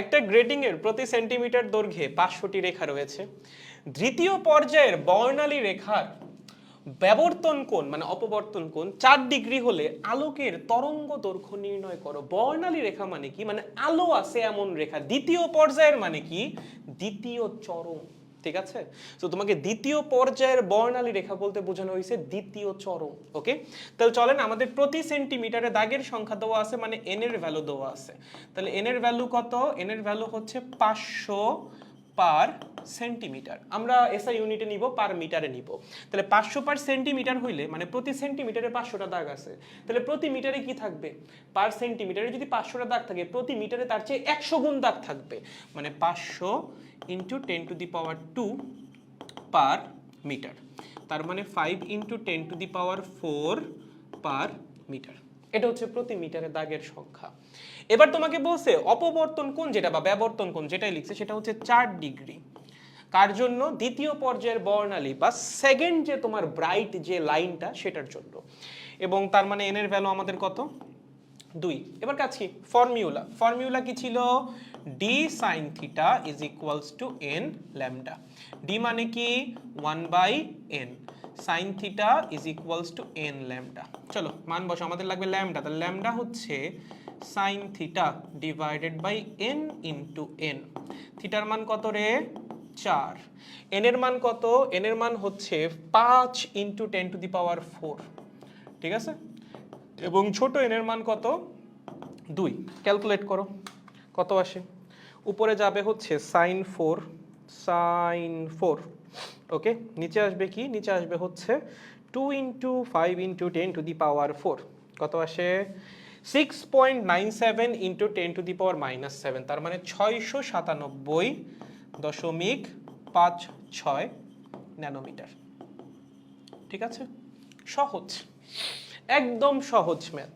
একটা গ্রেটিং এর প্রতি সেন্টিমিটার দৈর্ঘ্যে পাঁচশোটি রেখা রয়েছে। দ্বিতীয় পর্যায়ের বর্ণালী রেখার ব্যবর্তন কোণ মানে অপবর্তন কোণ, চার ডিগ্রি হলে আলোকের তরঙ্গ দৈর্ঘ্য নির্ণয় করো। বর্ণালী রেখা মানে কি? মানে আলো আছে এমন রেখা। দ্বিতীয় পর্যায়ের মানে কি? দ্বিতীয় চরম ঠিক আছে? তো তোমাকে দ্বিতীয় পর্যায়ের বর্ণালী রেখা বলতে বোঝানো হয়েছে, দ্বিতীয় চরম ওকে তাহলে চলেন, আমাদের প্রতি সেন্টিমিটারে দাগের সংখ্যা দেওয়া আছে মানে এন এর ভ্যালু দেওয়া আছে। তাহলে এন এর ভ্যালু কত? এন এর ভ্যালু হচ্ছে পাঁচশো পার সেন্টিমিটার আমরা এসআই ইউনিটে নিব পার মিটারে নিব। তাহলে পাঁচশো পার সেন্টিমিটার হইলে মানে প্রতি সেন্টিমিটারে পাঁচশোটা দাগ আছে। তাহলে প্রতি মিটারে কি থাকবে? পার সেন্টিমিটারে যদি পাঁচশোটা দাগ থাকে, প্রতি মিটারে তার চেয়ে একশো গুণ দাগ থাকবে। মানে পাঁচশো into ten to the power two per metre তার মানে five into ten to the power four per metre এটা হচ্ছে প্রতি মিটারে দাগের সংখ্যা। এবার তোমাকে বলছে, অপবর্তন কোণ যেটা বা ব্যবর্তন কোণ যেটাই লিখছে, সেটা হচ্ছে চার ডিগ্রি। কার জন্য? দ্বিতীয় পর্যায়ের বর্ণালী বা সেকেন্ড যে তোমার ব্রাইট যে লাইনটা সেটার জন্য। এবং তার মানে এন এর ভ্যালু আমাদের কত? দুই। এবার কাছে ফর্মিউলা ফর্মিউলা কি ছিল? D sine theta is equals to n lambda d মানে কি? One by n sine theta is equals to n lambda চলো, মান বসো আমাদের লাগবে ল্যামডা তাহলে ল্যামডা হচ্ছে sine theta divided by n into n থিটার মান কত রে? চার। এন এর মান কত? এন এর মান হচ্ছে পাঁচ into ten to the power four ঠিক আছে? এবং ছোট এন এর মান কত? দুই। ক্যালকুলেট করো। কত আসে? উপরে যাবে হচ্ছে sine four sine four okay নিচে আসবে কি? নিচে আসবে হচ্ছে two into five into ten to the power four কত আসে? Six point nine seven into ten to the power minus seven তার মানে ছয়শো সাতানব্বই দশমিক পাঁচ ছয় ন্যানোমিটার। ঠিক আছে? সহজ। একদম সহজ ম্যাথ